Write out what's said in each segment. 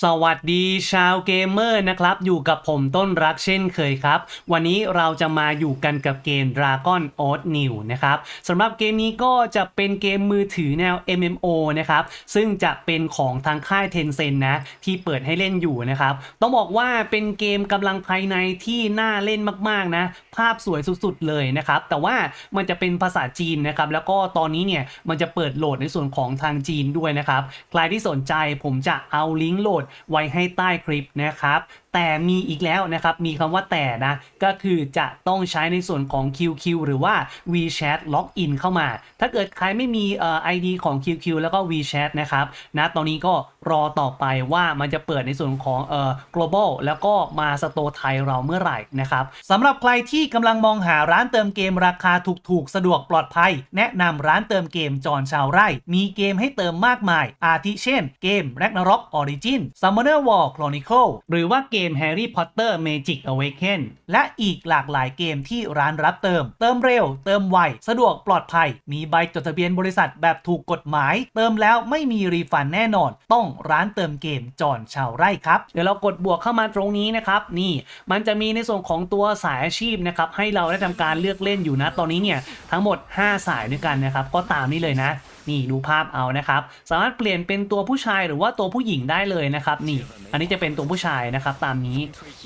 สวัสดีชาวเกมเมอร์นะครับ อยู่กับผมต้นรักเช่นเคยครับ วันนี้เราจะมาอยู่กันกับเกม Dragon o a t New นะครับสำหรับเกมนี้ก็จะเป็นเกมมือถือแนว MMO นะครับ ซึ่งจะเป็นของทางค่าย Tencent นะ ที่เปิดให้เล่นอยู่นะครับ ต้องบอกว่าเป็นเกมกำลังภายในที่น่าเล่นมากๆนะ ภาพสวยสุดๆเลยนะครับ แต่ว่ามันจะเป็นภาษาจีนนะครับ แล้วก็ตอนนี้เนี่ยมันจะเปิดโหลดในส่วนของทางจีนด้วยนะครับใครที่สนใจผมจะเอาลิงก์โหลดไว้ให้ใต้คลิปนะครับ แต่มีอีกแล้วนะครับ มีคำว่าแต่นะ ก็คือจะต้องใช้ในส่วนของ QQ หรือว่า WeChat Login เข้ามา ถ้าเกิดใครไม่มีเอ่อ ID ของ QQ แล้วก็ WeChat นะครับนะตอนนี้ก็รอต่อไปว่ามันจะเปิดในส่วนของเอ่อ global แล้วก็มาสโตไทยเราเมื่อไหร่นะครับสำหรับใครที่กำลังมองหาร้านเติมเกมราคาถูกๆ สะดวกปลอดภัย แนะนำร้านเติมเกมจอนชาวไร่ มีเกมให้เติมมากมาย อาทิเช่น เกม Ragnarok Origin Summoner War Chronicle หรือว่าเกม Harry Potter Magic Awaken และอีกหลากหลายเกมที่ร้านรับเติม เติมเร็ว เติมไว สะดวกปลอดภัย มีใบจดทะเบียนบริษัทแบบถูกกฎหมาย เติมแล้วไม่มีรีฟันแน่นอน ต้องร้านเติมเกมจอนชาวไร่ครับ เดี๋ยวเรากดบวกเข้ามาตรงนี้นะครับ นี่ มันจะมีในส่วนของตัวสายอาชีพนะครับ ให้เราได้ทำการเลือกเล่นอยู่นะ ตอนนี้เนี่ย ทั้งหมด 5 สายด้วยกันนะครับ ก็ตามนี้เลยนะ นี่ดูภาพเอานะครับ สามารถเปลี่ยนเป็นตัวผู้ชายหรือว่าตัวผู้หญิงได้เลยนะครับ นี่ อันนี้จะเป็นตัวผู้ชายนะครับ ตามนี้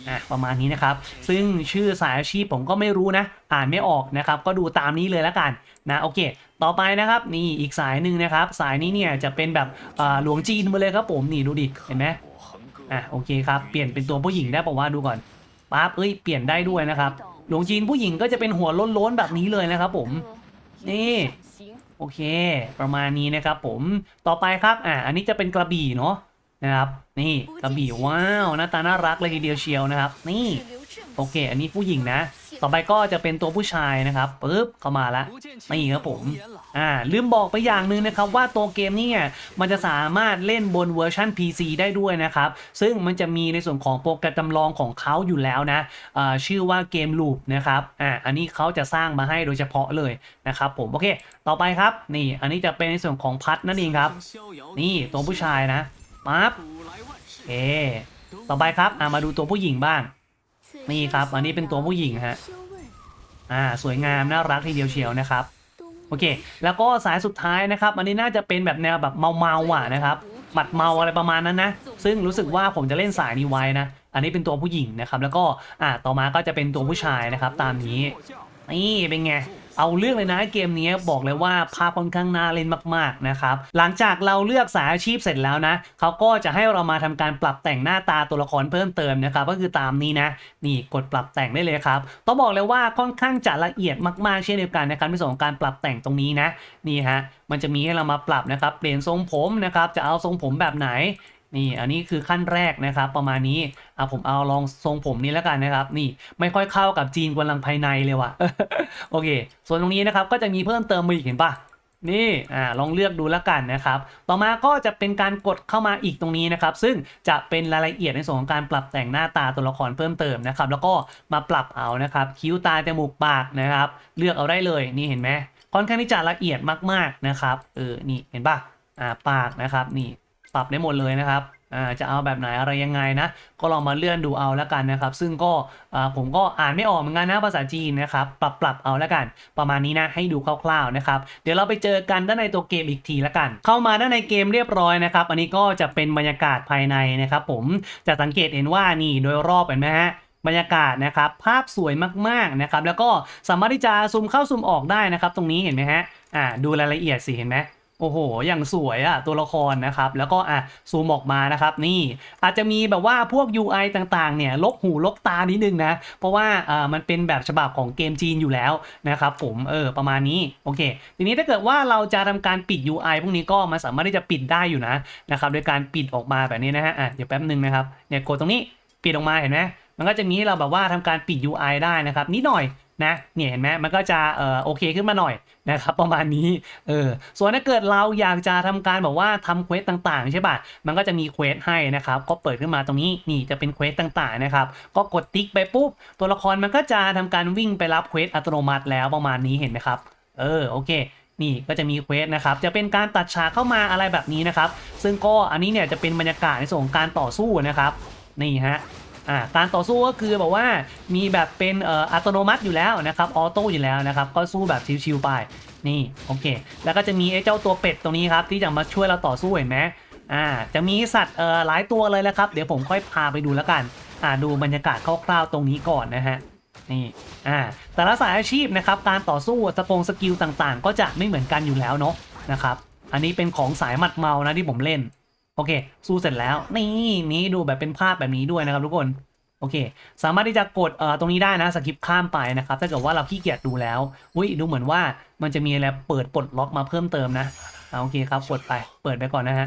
อะประมาณนี้นะครับ ซึ่งชื่อสายอาชีพผมก็ไม่รู้นะ อ่านไม่ออกนะครับ ก็ดูตามนี้เลยแล้วกันนะโอเค ต่อไปนะครับ นี่อีกสายหนึ่งนะครับ สายนี้เนี่ยจะเป็นแบบหลวงจีนมาเลยครับผมนี่ดูดิเห็นไหมอะโอเคครับเปลี่ยนเป็นตัวผู้หญิงได้ป่าวว่าดูก่อนปั๊บเอ้ยเปลี่ยนได้ด้วยนะครับหลวงจีนผู้หญิงก็จะเป็นหัวล้นๆแบบนี้เลยนะครับผมนี่ โอเค ประมาณนี้นะครับผมต่อไปครับอ่าอันนี้จะเป็นกระบี่เนาะนะครับ นี่กระบี่ว้าวหน้าตาน่ารักเลยทีเดียวเชียวนะครับ นี่โอเค อันนี้ผู้หญิงนะ ต่อไปก็จะเป็นตัวผู้ชายนะครับปึ๊บเข้ามาละนี่ครับผม อ่าลืมบอกไปอย่างหนึ่งนะครับว่าตัวเกมนี่เนี่ยมันจะสามารถเล่นบนเวอร์ชัน PC ได้ด้วยนะครับ ซึ่งมันจะมีในส่วนของโปรแกรมจำลองของเขาอยู่แล้วนะอ่าชื่อว่าเกมลูปนะครับอ่าอันนี้เขาจะสร้างมาให้โดยเฉพาะเลยนะครับผม โอเค ต่อไปครับนี่อันนี้จะเป็นในส่วนของพัดนั่นเองครับ นี่ตัวผู้ชายนะปั๊บโอต่อไปครับอ่ามาดูตัวผู้หญิงบ้าง นี่ครับ อันนี้เป็นตัวผู้หญิงฮะอ่าสวยงามน่ารักทีเดียวเชียวนะครับ โอเค แล้วก็สายสุดท้ายนะครับ อันนี้น่าจะเป็นแบบแนวแบบเมาเมาอะนะครับหมัดเมาอะไรประมาณนั้นนะ ซึ่งรู้สึกว่าผมจะเล่นสายนี้ไว้นะ อันนี้เป็นตัวผู้หญิงนะครับ แล้วก็อ่าต่อมาก็จะเป็นตัวผู้ชายนะครับ ตามนี้ นี่เป็นไง เอาเรื่องเลยนะเกมนี้บอกเลยว่าภาพค่อนข้างน่าเล่นมากๆนะครับหลังจากเราเลือกสายอาชีพเสร็จแล้วนะเขาก็จะให้เรามาทำการปรับแต่งหน้าตาตัวละครเพิ่มเติมนะครับก็คือตามนี้นะนี่กดปรับแต่งได้เลยครับต้องบอกเลยว่าค่อนข้างจะละเอียดมากๆเช่นเดียวกันนะครับในส่วนของการปรับแต่งตรงนี้นะนี่ฮะมันจะมีให้เรามาปรับนะครับเปลี่ยนทรงผมนะครับจะเอาทรงผมแบบไหน นี่อันนี้คือขั้นแรกนะครับประมาณนี้อะผมเอาลองทรงผมนี้แล้วกันนะครับ นี่ไม่ค่อยเข้ากับจีนกำลังภายในเลยว่ะโอเค ส่วนตรงนี้นะครับก็จะมีเพิ่มเติมมาอีกเห็นปะนี่อ่าลองเลือกดูแล้วกันนะครับ ต่อมาก็จะเป็นการกดเข้ามาอีกตรงนี้นะครับ ซึ่งจะเป็นรายละเอียดในส่วนของการปรับแต่งหน้าตาตัวละครเพิ่มเติมนะครับ แล้วก็มาปรับเอานะครับ คิ้วตาจมูกปากนะครับ เลือกเอาได้เลยนี่เห็นไหมค่อนข้างที่จะละเอียดมากๆนะครับเออนี่เห็นปะอ่าปากนะครับนี่ ปรับได้หมดเลยนะครับจะเอาแบบไหนอะไรยังไงนะ ก็ลองมาเลื่อนดูเอาแล้วกันนะครับ ซึ่งก็ผมก็อ่านไม่ออกเหมือนกันนะภาษาจีนนะครับปรับปรับเอาแล้วกัน ประมาณนี้นะให้ดูคร่าวๆนะครับ เดี๋ยวเราไปเจอกันด้านในตัวเกมอีกทีแล้วกัน เข้ามาด้านในเกมเรียบร้อยนะครับ อันนี้ก็จะเป็นบรรยากาศภายในนะครับ ผมจะสังเกตเห็นว่านี่โดยรอบเห็นไหมฮะบรรยากาศนะครับภาพสวยมากๆนะครับ แล้วก็สามารถที่จะซูมเข้าซูมออกได้นะครับ ตรงนี้เห็นไหมฮะอ่าดูรายละเอียดสิเห็นไหม โอ้โห อย่างสวยอะตัวละครนะครับ แล้วก็อะซูมออกมานะครับ นี่อาจจะมีแบบว่าพวก UI ต่างๆ เนี่ย ลกหูลกตานิดนึงนะ เพราะว่าอ่ามันเป็นแบบฉบับของเกมจีนอยู่แล้วนะครับผม เออ ประมาณนี้ โอเค ทีนี้ถ้าเกิดว่าเราจะทำการปิด UI พวกนี้ก็มันสามารถที่จะปิดได้อยู่นะนะครับ โดยการปิดออกมาแบบนี้นะฮะ อะ เดี๋ยวแป๊บนึงนะครับ เนี่ยกดตรงนี้ ปิดออกมาเห็นไหมมันก็จะมีให้เราแบบว่าทำการปิด UI ได้นะครับนิดหน่อย นะเนี่ยเห็นไหมมันก็จะเอ่อโอเคขึ้นมาหน่อยนะครับประมาณนี้เออส่วนถ้าเกิดเราอยากจะทำการแบบว่าทำเควสต่างๆใช่ป่ะมันก็จะมีเควสให้นะครับก็เปิดขึ้นมาตรงนี้นี่จะเป็นเควสต่างๆนะครับก็กดติ๊กไปปุ๊บตัวละครมันก็จะทำการวิ่งไปรับเควสอัตโนมัติแล้วประมาณนี้เห็นไหมครับเออโอเคนี่ก็จะมีเควสนะครับ จะเป็นการตัดฉากเข้ามาอะไรแบบนี้นะครับ ซึ่งก็อันนี้เนี่ยจะเป็นบรรยากาศในส่วนของการต่อสู้นะครับ นี่ฮะ อ่าการต่อสู้ก็คือแบบว่ามีแบบเป็นเอ่ออัตโนมัติอยู่แล้วนะครับออโต้อยู่แล้วนะครับก็สู้แบบชิวๆไปนี่โอเค แล้วก็จะมีไอ้เจ้าตัวเป็ดตรงนี้ครับที่จะมาช่วยเราต่อสู้เห็นไหมอ่าจะมีสัตว์เอ่อหลายตัวเลยแล้วครับ เดี๋ยวผมค่อยพาไปดูแล้วกันอ่าดูบรรยากาศคร่าวๆตรงนี้ก่อนนะฮะนี่อ่าแต่ละสายอาชีพนะครับการต่อสู้สปงสกิลต่างๆ ก็จะไม่เหมือนกันอยู่แล้วเนาะนะครับอันนี้เป็นของสายหมัดเมานะที่ผมเล่น โอเค สู้เสร็จแล้ว นี่นี่ดูแบบเป็นภาพแบบนี้ด้วยนะครับทุกคนโอเค สามารถที่จะกดเอ่อตรงนี้ได้นะสกิปข้ามไปนะครับ ถ้าเกิดว่าเราขี้เกียจดูแล้วอุ้ยดูเหมือนว่ามันจะมีอะไรเปิดปลดล็อกมาเพิ่มเติมนะเอาโอเคครับกดไปเปิดไปก่อนนะฮะ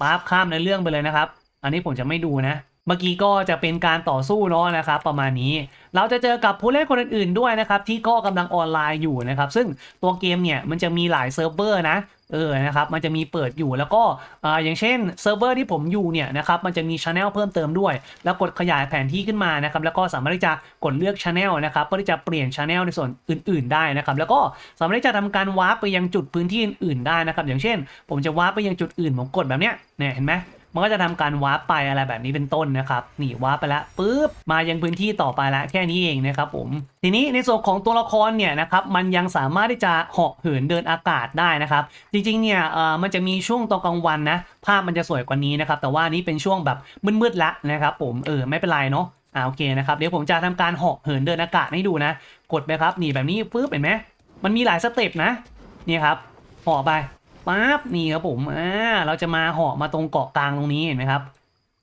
ปั๊บข้ามในเรื่องไปเลยนะครับ อันนี้ผมจะไม่ดูนะเมื่อกี้ก็จะเป็นการต่อสู้เนาะนะครับประมาณนี้ เราจะเจอกับผู้เล่นคนอื่นๆด้วยนะครับที่ก็กำลังออนไลน์อยู่นะครับ ซึ่งตัวเกมเนี่ยมันจะมีหลายเซิร์ฟเวอร์นะ เออนะครับมันจะมีเปิดอยู่แล้วก็อ่าอย่างเช่นเซิร์ฟเวอร์ที่ผมอยู่เนี่ยนะครับมันจะมีช anel เพิ่มเติมด้วย แล้วกดขยายแผนที่ขึ้นมานะครับแล้วก็สามารถที่จะกดเลือกช anel นะครับเพื่อที่จะเปลี่ยนช anel ในส่วนอื่น ๆ ได้นะครับแล้วก็สามารถที่จะทำการวาร์ปไปยังจุดพื้นที่อื่นๆได้นะครับอย่างเช่น ผมจะวาร์ปไปยังจุดอื่นผมกดแบบเนี้ยเนี่ยเห็นไหม มันก็จะทำการวาร์ปไปอะไรแบบนี้เป็นต้นนะครับนี่วาร์ปไปแล้วปุ๊บมายังพื้นที่ต่อไปแล้วแค่นี้เองนะครับผมทีนี้ในส่วนของตัวละครเนี่ยนะครับมันยังสามารถที่จะเหาะเหินเดินอากาศได้นะครับ จริงๆเนี่ยเอ่อมันจะมีช่วงตอนกลางวันนะภาพมันจะสวยกว่านี้นะครับแต่ว่านี้เป็นช่วงแบบมืดๆละนะครับผมเออไม่เป็นไรเนาะอ่าโอเคนะครับเดี๋ยวผมจะทำการเหาะเหินเดินอากาศให้ดูนะ กดไปครับนี่แบบนี้ปุ๊บเห็นไหมมันมีหลายสเต็ปนะนี่ครับเหาะไป ปั๊บนี่ครับผมอ่าเราจะมาเหาะมาตรงเกาะกลางตรงนี้เห็นไหมครับ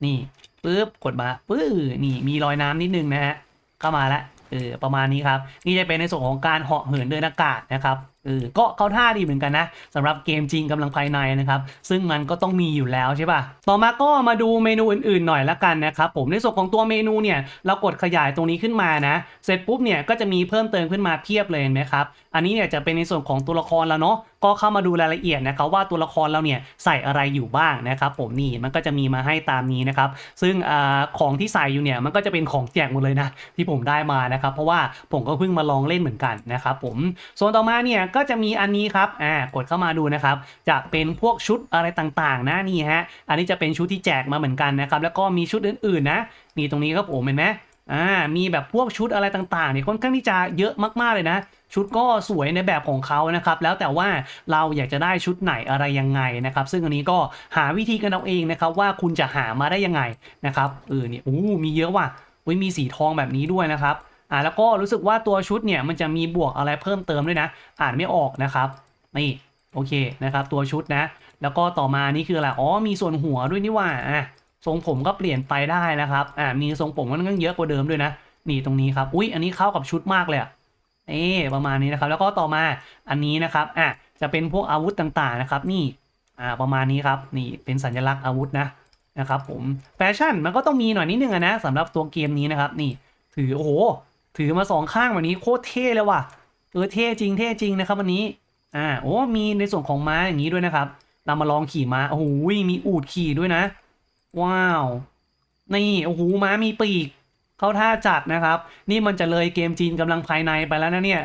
นี่ปึ๊บกดมาปื้อนี่มีรอยน้ำนิดนึงนะฮะเข้ามาแล้วเออประมาณนี้ครับ นี่จะเป็นในส่วนของการเหาะเหินเดินอากาศนะครับ เออก็เข้าท่าดีเหมือนกันนะสำหรับเกมจริงกำลังภายในนะครับ ซึ่งมันก็ต้องมีอยู่แล้วใช่ป่ะ ต่อมาก็มาดูเมนูอื่นๆหน่อยละกันนะครับผมในส่วนของตัวเมนูเนี่ยเรากดขยายตรงนี้ขึ้นมานะ เสร็จปุ๊บเนี่ยก็จะมีเพิ่มเติมขึ้นมาเพียบเลยเห็นะครับอันนี้เนี่ยจะเป็นในส่วนของตัวละครแล้วเนาะก็เข้ามาดูรายละเอียดนะครับว่าตัวละครเราเนี่ยใส่อะไรอยู่บ้างนะครับผมนี่มันก็จะมีมาให้ตามนี้นะครับซึ่งอของที่ใส่อยู่เนี่ยมันก็จะเป็นของแจกหมดเลยนะที่ผมได้มานะครับเพราะว่าผมก็เพิ่งมาลองเล่นเหมือนกันนะครับผมส่วนต่อมาเนี่ยก็จะมีอันนี้ครับอ่ากดเข้ามาดูนะครับ จะเป็นพวกชุดอะไรต่างๆ นะนี่ฮะอันนี้จะเป็นชุดที่แจกมาเหมือนกันนะครับ แล้วก็มีชุดอื่นๆนะนี่ตรงนี้ครับผมเห็นไหมอ่ามีแบบพวกชุดอะไรต่างๆเนี่ยค่อนข้างที่จะเยอะมากๆเลยนะ ชุดก็สวยในแบบของเขานะครับ แล้วแต่ว่าเราอยากจะได้ชุดไหนอะไรยังไงนะครับ ซึ่งอันนี้ก็หาวิธีกันเอาเองนะครับ ว่าคุณจะหามาได้ยังไงนะครับเออเนี่ยโอ้มีเยอะว่ะอุ้ยมีสีทองแบบนี้ด้วยนะครับ อ่าแล้วก็รู้สึกว่าตัวชุดเนี่ยมันจะมีบวกอะไรเพิ่มเติมด้วยนะ อ่านไม่ออกนะครับนี่โอเคนะครับ ตัวชุดนะ แล้วก็ต่อมานี่คืออะไรอ๋อมีส่วนหัวด้วยนี่ว่าอะทรงผมก็เปลี่ยนไปได้นะครับอ่ามีทรงผมก็ต้องเยอะกว่าเดิมด้วยนะนี่ตรงนี้ครับอุ้ยอันนี้เข้ากับชุดมากเลยอะเอ๊ประมาณนี้นะครับ แล้วก็ต่อมาอันนี้นะครับอะจะเป็นพวกอาวุธต่างๆนะครับ นี่อ่าประมาณนี้ครับนี่เป็นสัญลักษณ์อาวุธนะนะครับผมแฟชั่นมันก็ต้องมีหน่อยนิดนึงอะนะสำหรับตัวเกมนี้นะครับ นี่ถือโอ้โห ถือมาสองข้างแบบนี้โคตรเท่เลยว่ะเออเท่จริงเท่จริงนะครับวันนี้อ่าโอ้มีในส่วนของม้าอย่างนี้ด้วยนะครับเรามาลองขี่ม้าโอ้โหมีอูดขี่ด้วยนะ ว้าว นี่โอ้โหม้ามีปีกเข้าท่าจัดนะครับ นี่มันจะเลยเกมจีนกำลังภายในไปแล้วนะเนี่ย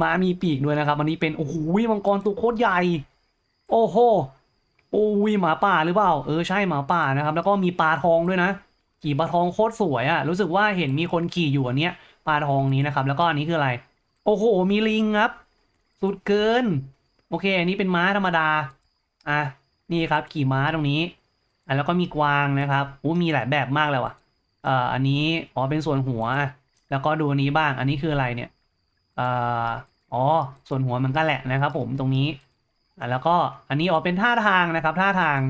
ม้ามีปีกด้วยนะครับอันนี้เป็นโอ้โหมังกรตัวโคตรใหญ่ โอ้โหโอ้ยหมาป่าหรือเปล่าเออใช่หมาป่านะครับ แล้วก็มีปลาทองด้วยนะ ขี่ปลาทองโคตรสวยอะรู้สึกว่าเห็นมีคนขี่อยู่อันเนี้ย ปลาทองนี้นะครับ แล้วก็อันนี้คืออะไร โอ้โห มีลิงครับ สุดเกิน โอเค อันนี้เป็นม้าธรรมดา อะ นี่ครับ ขี่ม้าตรงนี้ อะแล้วก็มีกวางนะครับโอ้มีหลายแบบมากเลยว่ะ เอ่อ อันนี้ อ๋อ เป็นส่วนหัว แล้วก็ดูอันนี้บ้าง อันนี้คืออะไรเนี่ย เอ่อ อ๋อ ส่วนหัวมันก็แหละนะครับ ผม ตรงนี้ อะแล้วก็ อันนี้อ๋อ เป็นท่าทางนะครับ ท่าทาง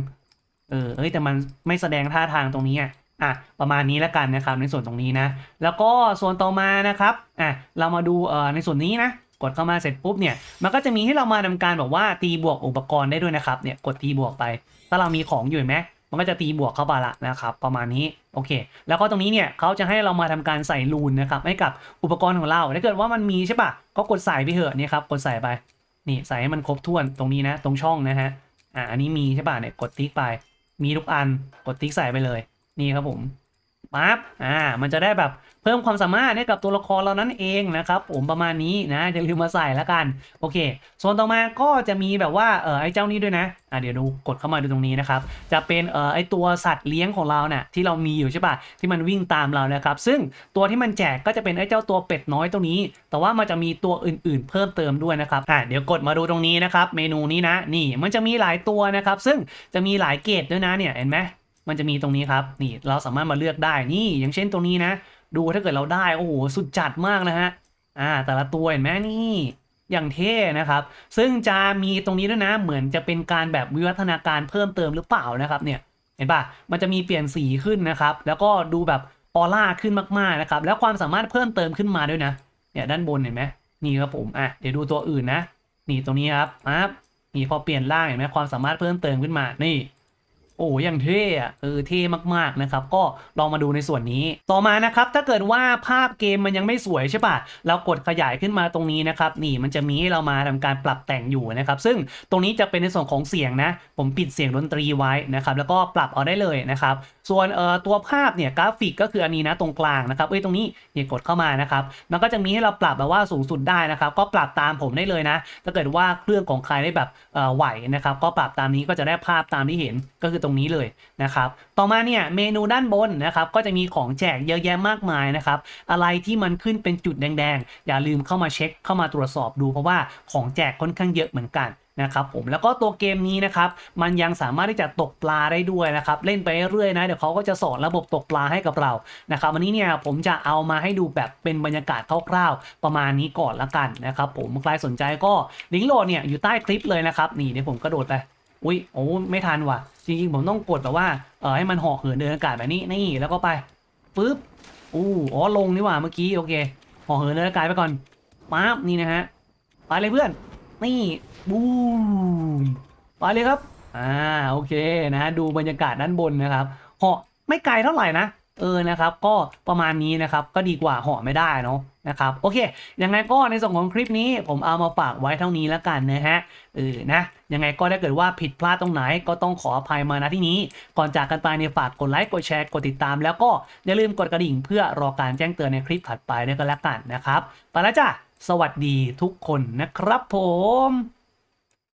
เออ เอ้ย แต่มันไม่แสดงท่าทางตรงนี้อะ อะประมาณนี้แล้วกันนะครับในส่วนตรงนี้นะ แล้วก็ส่วนต่อมานะครับอะเรามาดูเอ่อในส่วนนี้นะกดเข้ามาเสร็จปุ๊บเนี่ยมันก็จะมีให้เรามาทำการแบบว่าตีบวกอุปกรณ์ได้ด้วยนะครับเนี่ยกดตีบวกไป ถ้าเรามีของอยู่ไหมมันก็จะตีบวกเข้าไปละนะครับประมาณนี้โอเค แล้วก็ตรงนี้เนี่ยเขาจะให้เรามาทำการใส่รูนนะครับให้กับอุปกรณ์ของเราถ้าเกิดว่ามันมีใช่ปะก็กดใส่ไปเถอะเนี่ยครับกดใส่ไปนี่ใส่ให้มันครบถ้วนตรงนี้นะ ตรงช่องนะฮะอ่าอันนี้มีใช่ปะเนี่ยกดติ๊กไป มีทุกอันกดติ๊กใส่ไปเลย นี่ครับผมปั๊บอ่า มันจะได้แบบเพิ่มความสามารถให้กับตัวละครเรานั้นเองนะครับ ผมประมาณนี้นะอย่าลืมมาใส่แล้วกัน โอเค ส่วนต่อมาก็จะมีแบบว่าเออไอ้เจ้านี้ด้วยนะอะเดี๋ยวดูกดเข้ามาดูตรงนี้นะครับ จะเป็นเออไอตัวสัตว์เลี้ยงของเราเนี่ยที่เรามีอยู่ใช่ปะที่มันวิ่งตามเรานะครับ ซึ่งตัวที่มันแจกก็จะเป็นไอเจ้าตัวเป็ดน้อยตัวนี้ แต่ว่ามันจะมีตัวอื่นๆ เพิ่มเติมด้วยนะครับอะเดี๋ยวกดมาดูตรงนี้นะครับ เมนูนี้นะ นี่มันจะมีหลายตัวนะครับ ซึ่งจะมีหลายเกรดด้วยนะเนี่ยเห็นไหม มันจะมีตรงนี้ครับนี่เราสามารถมาเลือกได้นี่อย่างเช่นตัวนี้นะ ดูถ้าเกิดเราได้โอ้โหสุดจัดมากนะฮะอ่าแต่ละตัวเห็นไหมนี่อย่างเท่นะครับ ซึ่งจะมีตรงนี้ด้วยนะ เหมือนจะเป็นการแบบวิวัฒนาการเพิ่มเติมหรือเปล่านะครับเนี่ยเห็นปะมันจะมีเปลี่ยนสีขึ้นนะครับ แล้วก็ดูแบบออร่าขึ้นมากๆนะครับ แล้วความสามารถเพิ่มเติมขึ้นมาด้วยนะ เนี่ยด้านบนเห็นไหมนี่ครับผมอะเดี๋ยวดูตัวอื่นนะ นี่ตรงนี้ครับปั๊บนี่พอเปลี่ยนร่างเห็นไหมความสามารถเพิ่มเติมขึ้นมา นี่ โอ้ยังเท่อะเออเท่มากๆนะครับ ก็ลองมาดูในส่วนนี้ต่อมานะครับ ถ้าเกิดว่าภาพเกมมันยังไม่สวยใช่ปะเรากดขยายขึ้นมาตรงนี้นะครับ นี่มันจะมีให้เรามาทำการปรับแต่งอยู่นะครับ ซึ่งตรงนี้จะเป็นในส่วนของเสียงนะ ผมปิดเสียงดนตรีไว้นะครับ แล้วก็ปรับเอาได้เลยนะครับ ส่วนเอ่อตัวภาพเนี่ยกราฟิกก็คืออันนี้นะตรงกลางนะครับเอ้ยตรงนี้เนี่ยกดเข้ามานะครับมันก็จะมีให้เราปรับแบบว่าสูงสุดได้นะครับ ก็ปรับตามผมได้เลยนะ ถ้าเกิดว่าเครื่องของใครได้แบบเอ่อไหวนะครับ ก็ปรับตามนี้ก็จะได้ภาพตามที่เห็นก็คือตรงนี้เลยนะครับ ต่อมาเนี่ยเมนูด้านบนนะครับก็จะมีของแจกเยอะแยะมากมายนะครับ อะไรที่มันขึ้นเป็นจุดแดงๆ อย่าลืมเข้ามาเช็คเข้ามาตรวจสอบดูเพราะว่าของแจกค่อนข้างเยอะเหมือนกันนะครับผมแล้วก็ตัวเกมนี้นะครับมันยังสามารถที่จะตกปลาได้ด้วยนะครับเล่นไปเรื่อยนะเดี๋ยวเขาก็จะสอนระบบตกปลาให้กับเรานะครับวันนี้เนี่ยผมจะเอามาให้ดูแบบเป็นบรรยากาศคร่าวๆประมาณนี้ก่อนละกันนะครับผมใครสนใจก็ลิงก์โหลดเนี่ยอยู่ใต้คลิปเลยนะครับนี่เดี๋ยวผมกระโดดไป อุ้ยโอ้ไม่ทันว่ะ จริงๆ ผมต้องกดแบบว่าเออให้มันห่อเหินเดินอากาศแบบนี้นี่แล้วก็ไปปึ๊บอู้อ๋อลงนี่ว่ะเมื่อกี้โอเคห่อเหินเดินอากาศไปก่อนปั๊บนี่นะฮะไปเลยเพื่อน นี่บูมไปเลยครับอ่าโอเคนะดูบรรยากาศด้านบนนะครับเหาะไม่ไกลเท่าไหร่นะ เออนะครับก็ประมาณนี้นะครับก็ดีกว่าหาะไม่ได้เนาะนะครับโอเคยังไงก็ในส่วนของคลิปนี้ผมเอามาฝากไว้เท่านี้แล้วกันนะฮะเออนะยังไงก็ถ้าเกิดว่าผิดพลาดตรงไหนก็ต้องขออภัยมาณที่นี้ ก่อนจากกันไปเนี่ยฝากกดไลค์กดแชร์กดติดตาม แล้วก็อย่าลืมกดกระดิ่งเพื่อรอการแจ้งเตือนในคลิปถัดไปด้วยกันแล้วกันนะครับไปแล้วจ้ะสวัสดีทุกคนนะครับผม